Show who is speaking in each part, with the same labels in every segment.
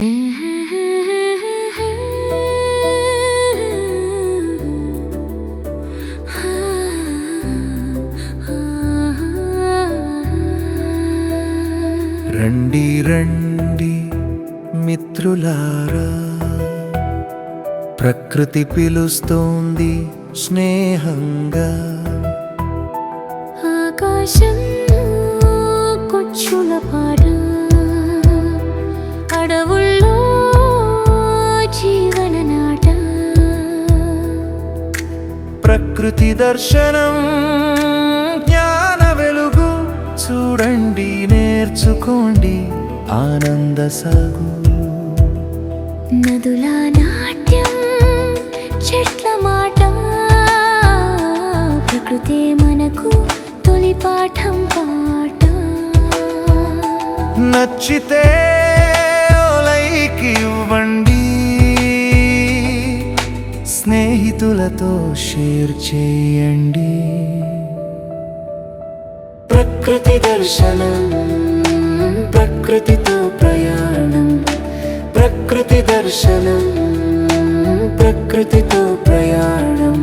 Speaker 1: రండి రండి మిత్రులారా. ప్రకృతి పిలుస్తోంది స్నేహంగా.
Speaker 2: ఆకాశం కొచ్చుల పాడు
Speaker 1: ప్రకృతి దర్శనం జ్ఞాన వెలుగు చూడండి నేర్చుకోండి ఆనంద సాగు.
Speaker 2: నదుల నాట్యం చెట్ల మాట ప్రకృతే మనకు తొలి పాఠం పాట.
Speaker 1: నచ్చితే లైక్ ఇవ్వండి. స్నేహితులతో షేర్ చేయండి. ప్రకృతి దర్శనం ప్రకృతితో ప్రయాణం ప్రకృతి దర్శనం ప్రకృతితో ప్రయాణం.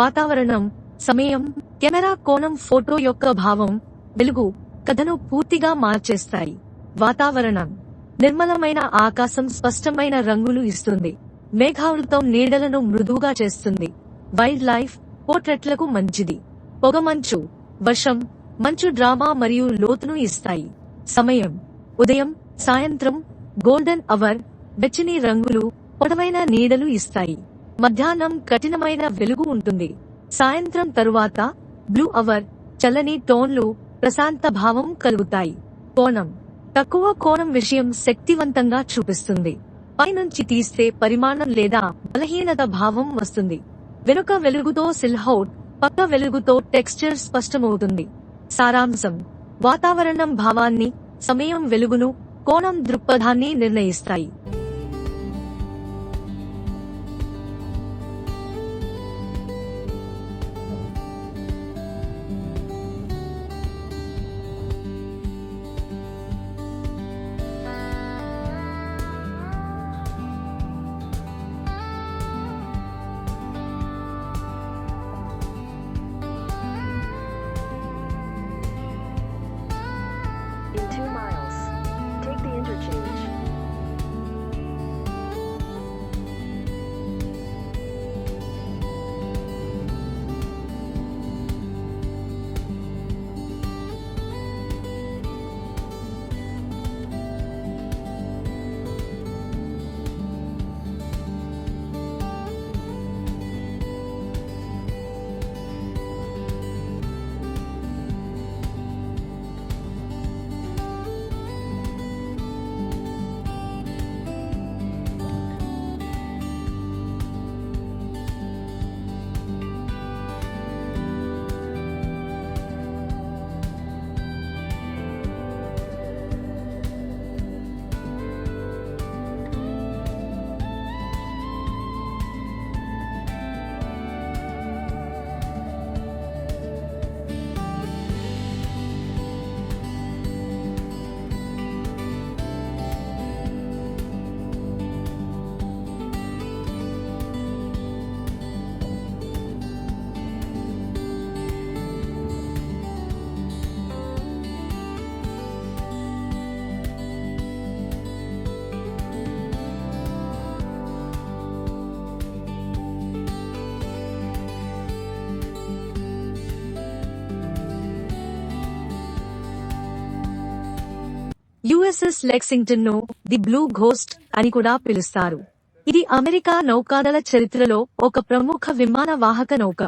Speaker 3: వాతావరణం సమయం కెమెరా కోణం ఫోటో యొక్క భావం వెలుగు కథను పూర్తిగా మార్చేస్తాయి. వాతావరణం నిర్మలమైన ఆకాశం స్పష్టమైన రంగులు ఇస్తుంది. మేఘావృతం నీడలను మృదువుగా చేస్తుంది. వైల్డ్ లైఫ్ పోర్ట్రెట్లకు మంచిది. పొగమంచు వర్షం మంచు డ్రామా మరియు లోతును ఇస్తాయి. సమయం ఉదయం సాయంత్రం గోల్డెన్ అవర్ వెచ్చని రంగులు పొడవైన నీడలు ఇస్తాయి. మధ్యాహ్నం కఠినమైన వెలుగు ఉంటుంది. సాయంత్రం తరువాత బ్లూ అవర్ చల్లని టోన్లు ప్రశాంత భావం కలుగుతాయి. కోణం. తక్కువ కోణం విషయం శక్తివంతంగా చూపిస్తుంది. పైనుంచి తీస్తే పరిమాణం లేదా బలహీనత భావం వస్తుంది. వెనుక వెలుగుతో సిల్హౌట్ పక్క వెలుగుతో టెక్స్చర్ స్పష్టమవుతుంది. సారాంశం. వాతావరణం భావాన్ని సమయం వెలుగును కోణం దృక్పథాన్ని నిర్ణయిస్తాయి. యుఎస్ఎస్ లెక్సింగ్టన్ను ది బ్లూ ఘోస్ట్ అని కూడా పిలుస్తారు. ఇది అమెరికా నౌకాదళ చరిత్రలో ఒక ప్రముఖ విమాన వాహక నౌక.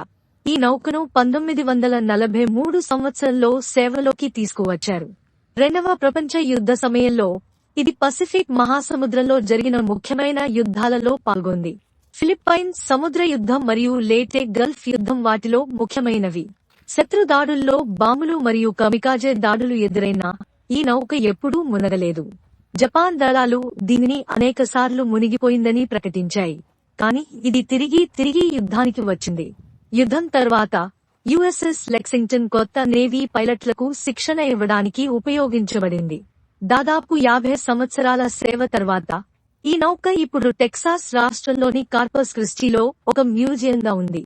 Speaker 3: ఈ నౌకను పంతొమ్మిది వందల నలభై మూడు సంవత్సరంలో సేవలోకి తీసుకువచ్చారు. రెండవ ప్రపంచ యుద్ధ సమయంలో ఇది పసిఫిక్ మహాసముద్రంలో జరిగిన ముఖ్యమైన యుద్ధాలలో పాల్గొంది. ఫిలిప్పైన్స్ సముద్ర యుద్ధం మరియు లేటే గల్ఫ్ యుద్ధం వాటిలో ముఖ్యమైనవి. శత్రు దాడుల్లో బాంబులు మరియు కమికాజే దాడులు ఎదురైనా ఈ నౌక ఎప్పుడూ మునగలేదు. జపాన్ దళాలు దీనిని అనేకసార్లు మునిగిపోయిందని ప్రకటించాయి. కానీ ఇది తిరిగి తిరిగి యుద్ధానికి వచ్చింది. యుద్ధం తర్వాత యుఎస్ఎస్ లెక్సింగ్టన్ కొత్త నేవీ పైలట్లకు శిక్షణ ఇవ్వడానికి ఉపయోగించబడింది. దాదాపు యాభై సంవత్సరాల సేవ తర్వాత ఈ నౌక ఇప్పుడు టెక్సాస్ రాష్ట్రంలోని కార్పస్ క్రిస్టీలో ఒక మ్యూజియంగా ఉంది.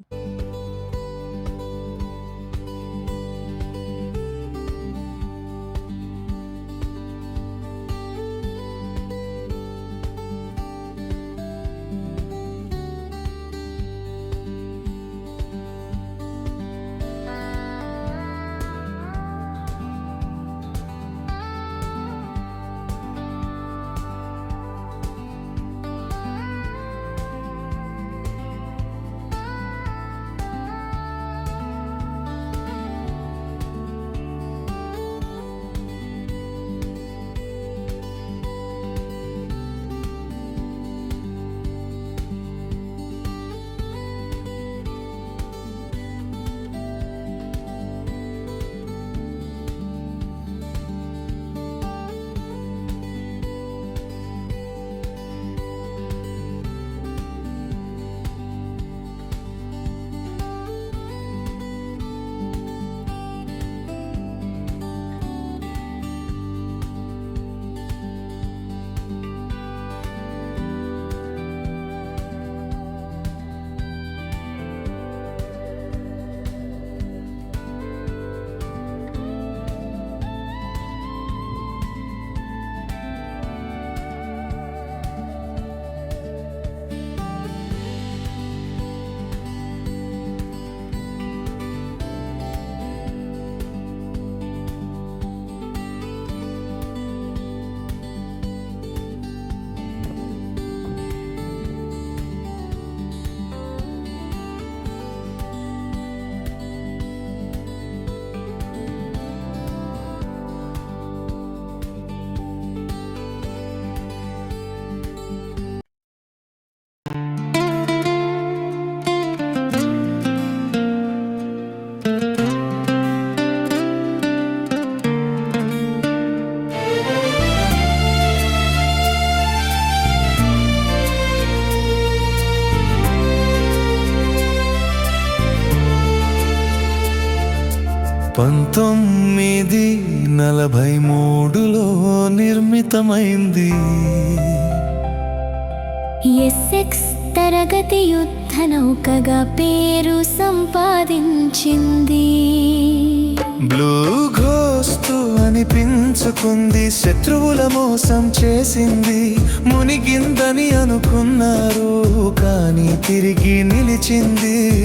Speaker 1: పంతొమ్మిది నలభై మూడులో నిర్మితమైంది.
Speaker 2: ఎస్ఎక్స్ తరగతి యుద్ధ నౌకగా పేరు సంపాదించింది.
Speaker 1: బ్లూ ఘోస్ట్ అనిపించుకుంది శత్రువుల మోసం చేసింది. మునిగిందని అనుకున్నారు కానీ తిరిగి నిలిచింది.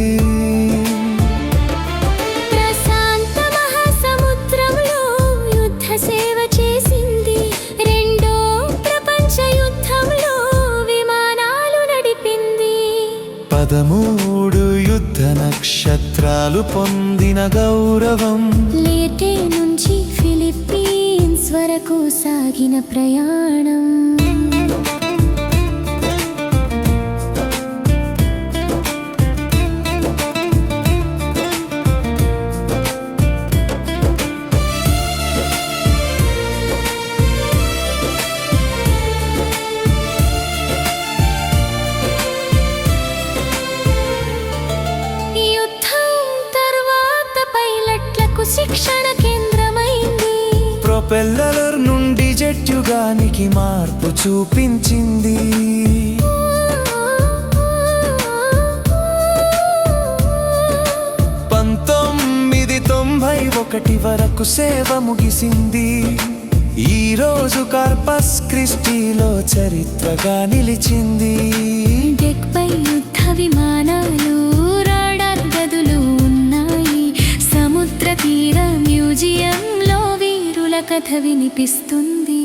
Speaker 1: పొందిన గౌరవం.
Speaker 2: లేటే నుంచి ఫిలిప్పీన్స్ వరకు సాగిన ప్రయాణం.
Speaker 1: యుగానికి మార్పు చూపించింది. పంతొమ్మిది తొంభై ఒకటి వరకు సేవ ముగిసింది. ఈ రోజు కార్పస్ క్రిస్టీలో చరిత్రగా నిలిచింది.
Speaker 2: డెక్ యుద్ధ విమానాలు రాడార్ గదులు ఉన్నాయి. సముద్ర తీర మ్యూజియంలో వీరుల కథ వినిపిస్తుంది.